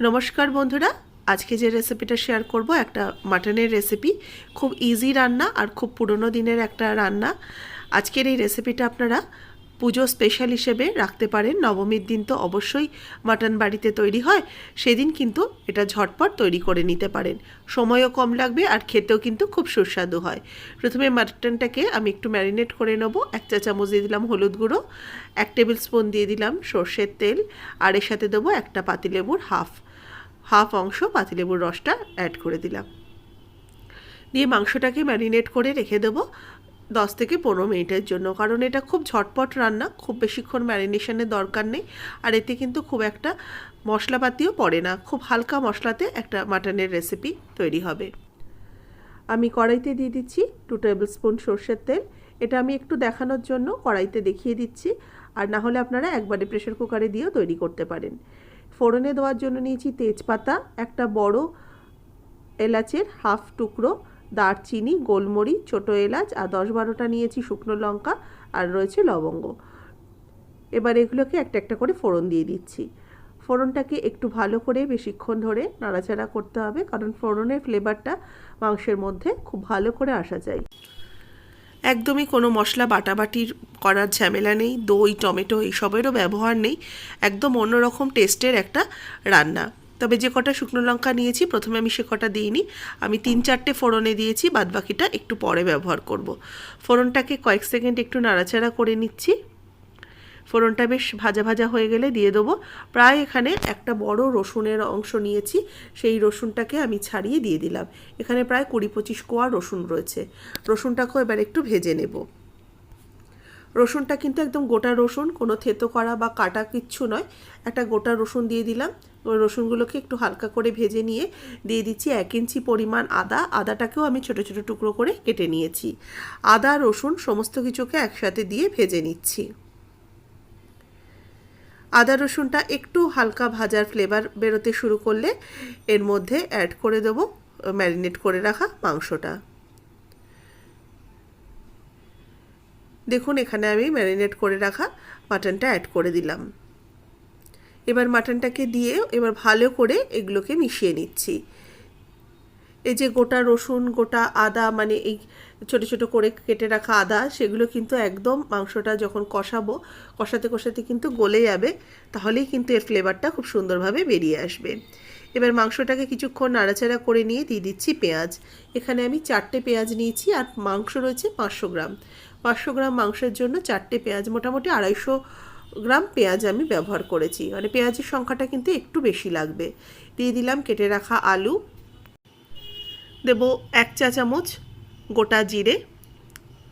নমস্কার বন্ধুরা, আজকে যে রেসিপিটা শেয়ার করব, একটা মাটনের রেসিপি খুব ইজি রান্না আর খুব পুরনো দিনের একটা রান্না। আজকের এই রেসিপিটা আপনারা পুজো স্পেশাল হিসেবে রাখতে পারেন। নবমীর দিন তো অবশ্যই মাটন বাড়িতে তৈরি হয়, সেদিন কিন্তু এটা ঝটপট তৈরি করে নিতে পারেন। সময়ও কম লাগবে আর খেতেও কিন্তু খুব সুস্বাদু হয়। প্রথমে মাটনটাকে আমি একটু ম্যারিনেট করে নেব, এক চা চামচ দিয়ে দিলাম হলুদ গুঁড়ো, এক টেবিল স্পুন দিয়ে দিলাম সর্ষের তেল, আর এর সাথে দেবো একটা পাতিলেবুর হাফ হাফ অংশ পাতিলেবুর রসটা অ্যাড করে দিলাম। দিয়ে মাংসটাকে ম্যারিনেট করে রেখে দেবো। দশ থেকে পনেরো মিনিটের জন্য। কারণ এটা খুব ঝটপট রান্না, খুব বেশিক্ষণ ম্যারিনেশনের দরকার নেই। আর এতে কিন্তু খুব একটা মশলাপাতিও পড়ে না। খুব হালকা মশলাতে একটা মাটনের রেসিপি তৈরি হবে। আমি কড়াইতে দিয়ে দিচ্ছি টু টেবিল স্পুন সর্ষের তেল। এটা আমি একটু দেখানোর জন্য কড়াইতে দেখিয়ে দিচ্ছি। আর না হলে আপনারা একবারে প্রেশার কুকারে দিয়েও তৈরি করতে পারেন। ফোড়নে দেওয়ার জন্য নিয়েছি তেজপাতা, একটা বড় এলাচের হাফ টুকরো দারচিনি, গোলমরিচ, ছোটো এলাচ আর দশ বারোটা নিয়েছি শুকনো লঙ্কা আর রয়েছে লবঙ্গ। এবার এগুলোকে একটা একটা করে ফোড়ন দিয়ে দিচ্ছি। ফোড়নটাকে একটু ভালো করে বেশিক্ষণ ধরে নাড়াচাড়া করতে হবে কারণ ফোড়নের ফ্লেভারটা মাংসের মধ্যে খুব ভালো করে আসা যায়। একদমই কোনো মশলা বাটাবাটির করার ঝামেলা নেই, দই, টমেটো এইসবেরও ব্যবহার নেই, একদম অন্যরকম টেস্টের একটা রান্না। তবে যে কটা শুকনো লঙ্কা নিয়েছি, প্রথমে আমি সে কটা দিইনি। আমি তিন চারটে ফোড়নে দিয়েছি, বাদবাকিটা একটু পরে ব্যবহার করব। ফোড়নটাকে কয়েক সেকেন্ড একটু নাড়াচাড়া করে নিচ্ছি। ফোড়নটা বেশ ভাজা ভাজা হয়ে গেলে দিয়ে দেবো। প্রায় এখানে একটা বড় রসুনের অংশ নিয়েছি, সেই রসুনটাকে আমি ছাড়িয়ে দিয়ে দিলাম। এখানে প্রায় কুড়ি পঁচিশ কোয়া রসুন রয়েছে। রসুনটাকেও এবার একটু ভেজে নেব। রসুনটা কিন্তু একদম গোটা রসুন, কোনো থেতো করা বা কাটা কিচ্ছু নয়। একটা গোটা রসুন দিয়ে দিলাম। ওই রসুনগুলোকে একটু হালকা করে ভেজে নিয়ে দিয়ে দিচ্ছি এক ইঞ্চি পরিমাণ আদা। আদাটাকেও আমি ছোটো ছোটো টুকরো করে কেটে নিয়েছি। আদা, রসুন সমস্ত কিছুকে একসাথে দিয়ে ভেজে নিচ্ছি। আদা, রসুনটা একটু হালকা ভাজার ফ্লেভার বেরোতে শুরু করলে এর মধ্যে অ্যাড করে দেবো ম্যারিনেট করে রাখা মাংসটা। দেখুন, এখানে আমি ম্যারিনেট করে রাখা মাটনটা অ্যাড করে দিলাম। এবার মাটনটাকে দিয়ে এবার ভালো করে এগুলোকে মিশিয়ে নিচ্ছি। এই যে গোটা রসুন, গোটা আদা মানে এই ছোটো ছোটো করে কেটে রাখা আদা, সেগুলো কিন্তু একদম মাংসটা যখন কষাবো, কষাতে কষাতে কিন্তু গলে যাবে, তাহলেই কিন্তু এর ফ্লেভারটা খুব সুন্দরভাবে বেরিয়ে আসবে। এবার মাংসটাকে কিছুক্ষণ নাড়াচাড়া করে নিয়ে দিয়ে দিচ্ছি পেঁয়াজ। এখানে আমি চারটে পেঁয়াজ নিয়েছি আর মাংস রয়েছে পাঁচশো গ্রাম। পাঁচশো গ্রাম মাংসের জন্য চারটে পেঁয়াজ, মোটামুটি আড়াইশো গ্রাম পেঁয়াজ আমি ব্যবহার করেছি। মানে পেঁয়াজের সংখ্যাটা কিন্তু একটু বেশি লাগবে। দিয়ে দিলাম কেটে রাখা আলু। দেব এক চা চামচ গোটা জিরে।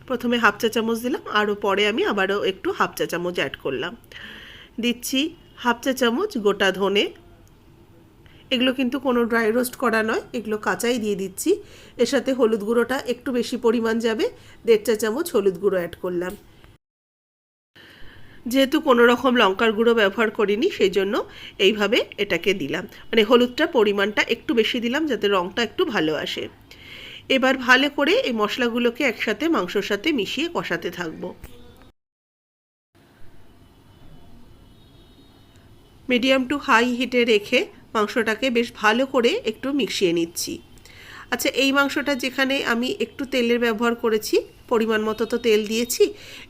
প্রথমে হাফ চা চামচ দিলাম আরও পরে আমি আবারও একটু হাফ চা চামচ অ্যাড করলাম। দিচ্ছি হাফ চা চামচ গোটা ধনে। এগুলো কিন্তু কোনো ড্রাই রোস্ট করা নয়। এগুলো কাঁচাই দিয়ে দিচ্ছি। এর সাথে হলুদ গুঁড়োটা একটু বেশি পরিমাণ যাবে। দেড় চা চামচ হলুদ গুঁড়ো অ্যাড করলাম। যেহেতু কোনো রকম লঙ্কার গুঁড়ো ব্যবহার করিনি সেই জন্য এইভাবে এটাকে দিলাম। মানে হলুদটা পরিমাণটা একটু বেশি দিলাম যাতে রঙটা একটু ভালো আসে। এবার ভালো করে এই মশলাগুলোকে একসাথে মাংসর সাথে মিশিয়ে কষাতে থাকব। মিডিয়াম টু হাই হিটে রেখে মাংসটাকে বেশ ভালো করে একটু মিশিয়ে নিচ্ছি। আচ্ছা এই মাংসটা যেখানে আমি একটু তেলের ব্যবহার করেছি, পরিমাণ মতো তো তেল দিয়েছি,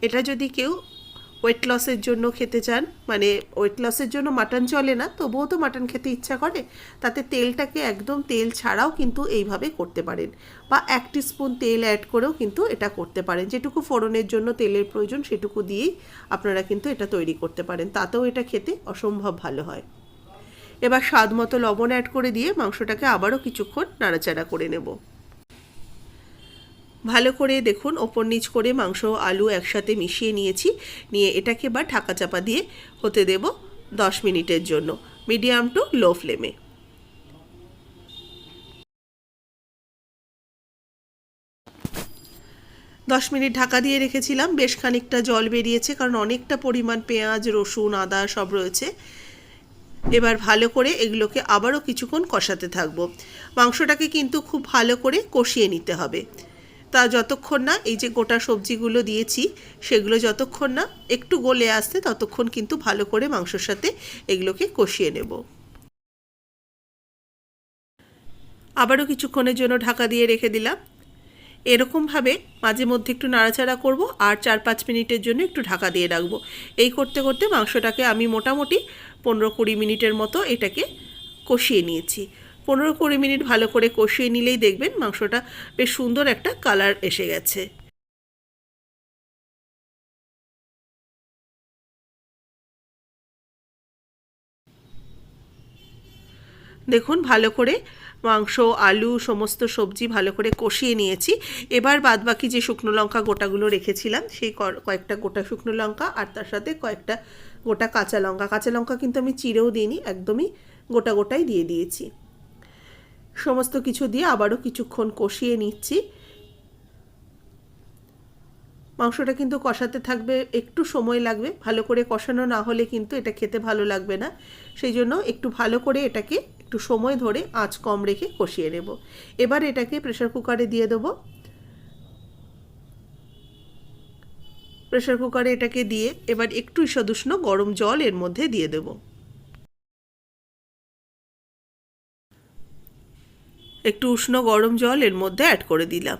এটা যদি কেউ ওয়েট লসের জন্য খেতে চান মানে ওয়েট লসের জন্য মাটন চলে না, তবুও তো মাটন খেতে ইচ্ছা করে, তাতে তেলটাকে একদম তেল ছাড়াও কিন্তু এইভাবে করতে পারেন। বা এক স্পুন তেল অ্যাড করেও কিন্তু এটা করতে পারেন। যেটুকু ফোড়নের জন্য তেলের প্রয়োজন, সেটুকু দিয়েই আপনারা কিন্তু এটা তৈরি করতে পারেন। তাতেও এটা খেতে অসম্ভব ভালো হয়। এবার স্বাদ মতো লবণ অ্যাড করে দিয়ে মাংসটাকে আবারও কিছুক্ষণ নাড়াচাড়া করে নেব। ভালো করে দেখুন, ওপর নিচ করে মাংস, আলু একসাথে মিশিয়ে নিয়েছি। নিয়ে এটাকে বা ঢাকা চাপা দিয়ে হতে দেব দশ মিনিটের জন্য মিডিয়াম টু লো ফ্লেমে দশ মিনিট ঢাকা দিয়ে রেখেছিলাম, বেশ খানিকটা জল বেরিয়েছে, কারণ অনেকটা পরিমাণ পেঁয়াজ, রসুন, আদা সব রয়েছে। এবার ভালো করে এগুলোকে আবারও কিছুক্ষণ কষাতে থাকব। মাংসটাকে কিন্তু খুব ভালো করে কষিয়ে নিতে হবে। তা যতক্ষণ না এই যে গোটা সবজিগুলো দিয়েছি, সেগুলো যতক্ষণ না একটু গলে আসতে ততক্ষণ কিন্তু ভালো করে মাংসর সাথে এগুলোকে কষিয়ে নেব। আবারও কিছুক্ষণের জন্য ঢাকা দিয়ে রেখে দিলাম। এরকমভাবে মাঝে মধ্যে একটু নাড়াচাড়া করব আর চার পাঁচ মিনিটের জন্য একটু ঢাকা দিয়ে রাখব। এই করতে করতে মাংসটাকে আমি মোটামুটি পনেরো কুড়ি মিনিটের মতো এটাকে কষিয়ে নিয়েছি। পনেরো কুড়ি মিনিট ভালো করে কষিয়ে নিলেই দেখবেন মাংসটা বেশ সুন্দর একটা কালার এসে গেছে। দেখুন, ভালো করে মাংস, আলু, সমস্ত সবজি ভালো করে কষিয়ে নিয়েছি। এবার বাদবাকি যে শুকনো লঙ্কা গোটাগুলো রেখেছিলাম, সেই কয়েকটা গোটা শুকনো লঙ্কা আর তার সাথে কয়েকটা গোটা কাঁচা লঙ্কা। কাঁচা লঙ্কা কিন্তু আমি চিড়েও দিইনি, একদমই গোটা গোটাই দিয়ে দিয়েছি। সমস্ত কিছু দিয়ে আবারও কিছুক্ষণ কষিয়ে নিচ্ছি। মাংসটা কিন্তু কষাতে থাকবে, একটু সময় লাগবে। ভালো করে কষানো না হলে কিন্তু এটা খেতে ভালো লাগবে না। সেই জন্য একটু ভালো করে এটাকে একটু সময় ধরে আঁচ কম রেখে কষিয়ে নেব। এবার এটাকে প্রেশার কুকারে দিয়ে দেবো। প্রেশার কুকারে এটাকে দিয়ে এবার একটু ঈষদুষ্ণ গরম জল এর মধ্যে দিয়ে দেব। একটু উষ্ণ গরম জল এর মধ্যে অ্যাড করে দিলাম।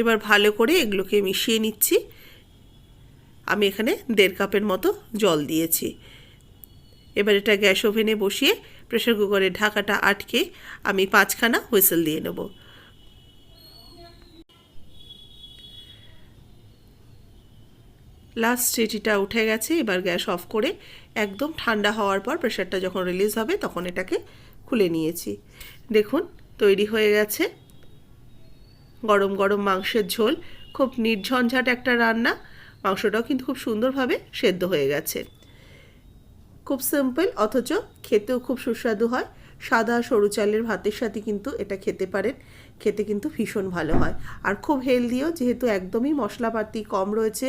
এবার ভালো করে এগুলোকে মিশিয়ে নিচ্ছি। আমি এখানে দেড় কাপের মতো জল দিয়েছি। এবার এটা গ্যাস ওভেনে বসিয়ে প্রেশার কুকারের ঢাকাটা আটকে আমি পাঁচখানা হুইসেল দিয়ে নেব। লাস্ট সিটিটা উঠে গেছে, এবার গ্যাস অফ করে একদম ঠান্ডা হওয়ার পর প্রেশারটা যখন রিলিজ হবে তখন এটাকে খুলে নিয়েছি। দেখুন, তৈরি হয়ে গেছে। গরম গরম মাংসের ঝোল, খুব নির্ঝঞ্ঝাট একটা রান্না। মাংসটাও কিন্তু খুব সুন্দরভাবে সেদ্ধ হয়ে গেছে। খুব সিম্পল অথচ খেতেও খুব সুস্বাদু হয়। সাদা সরু চালের ভাতের সাথে কিন্তু এটা খেতে পারেন। খেতে কিন্তু ভীষণ ভালো হয়। আর খুব হেলদিও যেহেতু একদমই মশলাপাতি কম রয়েছে।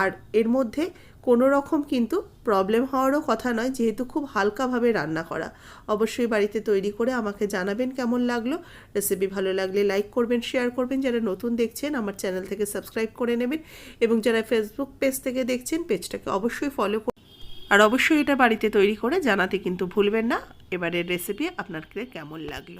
আর এর মধ্যে কোনো রকম কিন্তু প্রবলেম হওয়ারও কথা নয়, যেহেতু খুব হালকাভাবে রান্না করা। অবশ্যই বাড়িতে তৈরি করে আমাকে জানাবেন কেমন লাগল। রেসিপি ভালো লাগলে লাইক করবেন শেয়ার করবেন। যারা নতুন দেখছেন, আমার চ্যানেল থেকে সাবস্ক্রাইব করে নেবেন। এবং যারা ফেসবুক পেজ থেকে দেখছেন পেজটাকে অবশ্যই ফলো আর অবশ্যই এটা বাড়িতে তৈরি করে জানাতে কিন্তু ভুলবেন না। এবারের রেসিপি আপনার কেমন লাগল?